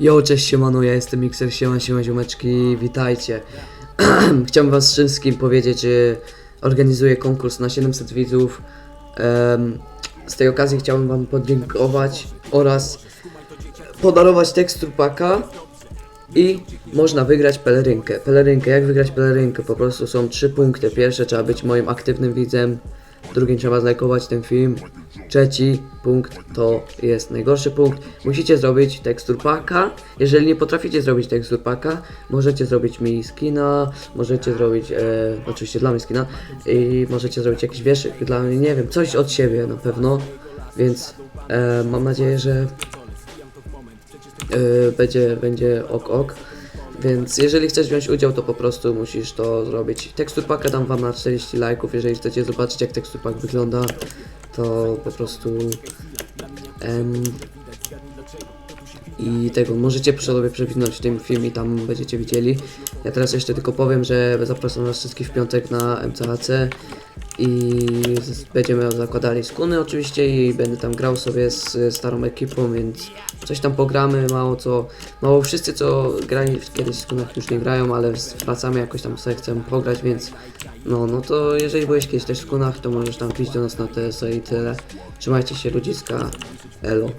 Jo, cześć siemano, ja jestem Mixer, siema, siema ziomeczki, witajcie. Chciałbym was wszystkim powiedzieć, że organizuję konkurs na 700 widzów. Z tej okazji chciałbym wam podziękować oraz podarować tekstur paka i można wygrać pelerynkę. Pelerynkę, jak wygrać pelerynkę? Po prostu są trzy punkty. Pierwsze trzeba być moim aktywnym widzem, drugim trzeba zlajkować ten film, trzeci punkt to jest najgorszy punkt. Musicie zrobić tekstur paka. Jeżeli nie potraficie zrobić tekstur paka, możecie zrobić mi skina, możecie zrobić, e, oczywiście dla mnie skina i możecie zrobić jakiś wierszyk dla mnie, nie wiem, coś od siebie na pewno. Więc e, mam nadzieję, że Yy, będzie, będzie ok ok. Więc jeżeli chcesz wziąć udział, to po prostu musisz to zrobić. Tekstur paka dam wam na 40 lajków. Jeżeli chcecie zobaczyć jak tekstur pak wygląda, to po prostu em, i tego możecie sobie przewinąć tym film i tam będziecie widzieli. Ja teraz jeszcze tylko powiem, że zapraszam was wszystkich w piątek na MCHC i będziemy zakładali skuny oczywiście i będę tam grał sobie z starą ekipą, więc coś tam pogramy, mało co, mało wszyscy co grali kiedyś w skunach już nie grają, ale wracamy jakoś tam sobie chcemy pograć, więc no, no to jeżeli byłeś kiedyś też w skunach, to możesz tam pić do nas na TSA i tyle. Trzymajcie się ludziska, elo.